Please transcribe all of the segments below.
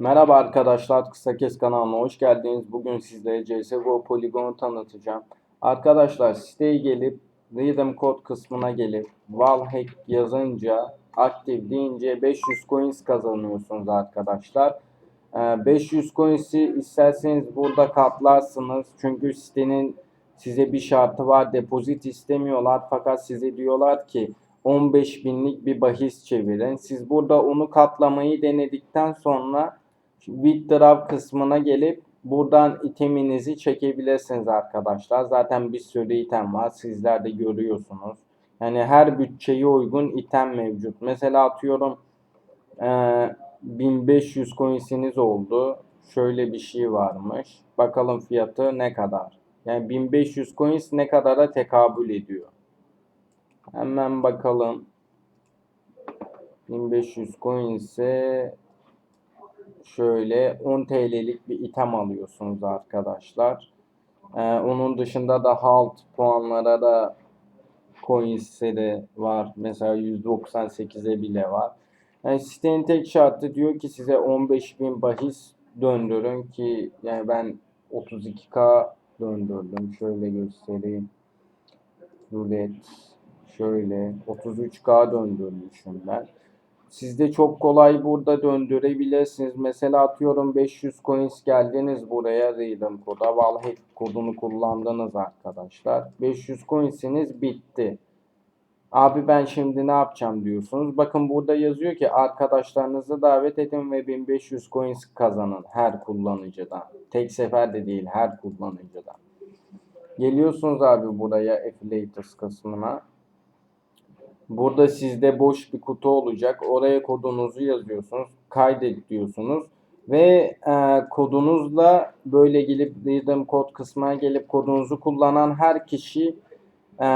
Merhaba arkadaşlar, Kısa Kes kanalına hoş geldiniz. Bugün sizlere CSGO Polygon'u tanıtacağım. Arkadaşlar siteye gelip Redeem Code kısmına gelip Valhack yazınca aktif deyince 500 coins kazanıyorsunuz arkadaşlar. Ee, 500 coins'i isterseniz burada katlarsınız. Çünkü sitenin size bir şartı var. Depozit istemiyorlar fakat size diyorlar ki 15 binlik bir bahis çevirin. Siz burada onu katlamayı denedikten sonra withdraw kısmına gelip buradan iteminizi çekebilirsiniz arkadaşlar. Zaten bir sürü item var. Sizler de görüyorsunuz. Yani her bütçeye uygun item mevcut. Mesela atıyorum eee 1500 coinsiniz oldu. Şöyle bir şey varmış. Bakalım fiyatı ne kadar. Yani 1500 coins ne kadara tekabül ediyor. Hemen bakalım. 1500 coin ise şöyle 10 TL'lik bir item alıyorsunuz arkadaşlar. Ee, onun dışında da halt puanlara da coinsleri var. Mesela 198'e bile var. Yani sitenin tek şartı diyor ki size 15.000 bahis döndürün ki yani ben 32k döndürdüm. Şöyle göstereyim. Rulet şöyle 33k döndürmüşüm ben. Siz de çok kolay burada döndürebilirsiniz. Mesela atıyorum 500 coins geldiniz buraya Redeem koda. Valhack kodunu kullandınız arkadaşlar. 500 coinsiniz bitti. Abi ben şimdi ne yapacağım diyorsunuz. Bakın burada yazıyor ki arkadaşlarınızı davet edin ve 1500 coins kazanın her kullanıcıdan. Tek seferde değil her kullanıcıdan. Geliyorsunuz abi buraya affiliates kısmına. Burada sizde boş bir kutu olacak. Oraya kodunuzu yazıyorsunuz. Kaydet diyorsunuz. Ve e, kodunuzla böyle gelip Redeem kod kısmına gelip kodunuzu kullanan her kişi e,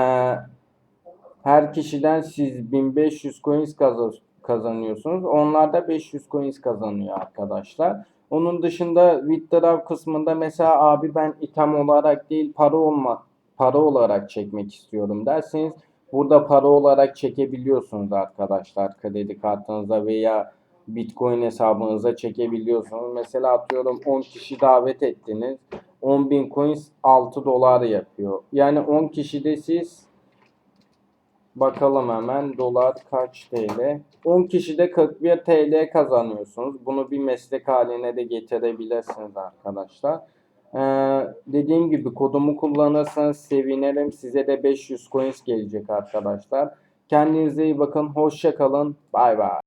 her kişiden siz 1500 coins kazan- kazanıyorsunuz. Onlar da 500 coins kazanıyor arkadaşlar. Onun dışında withdraw kısmında mesela abi ben item olarak değil para olma para olarak çekmek istiyorum derseniz burada para olarak çekebiliyorsunuz arkadaşlar. Kredi kartınıza veya Bitcoin hesabınıza çekebiliyorsunuz. Mesela atıyorum 10 kişi davet ettiniz. 10.000 coins 6 dolar yapıyor. Yani 10 kişide siz Bakalım hemen dolar kaç TL? 10 kişide 41 TL kazanıyorsunuz. Bunu bir meslek haline de getirebilirsiniz arkadaşlar. Ee, dediğim gibi kodumu kullanırsanız sevinirim. Size de 500 coins gelecek arkadaşlar. Kendinize iyi bakın. Hoşça kalın. Bay bay.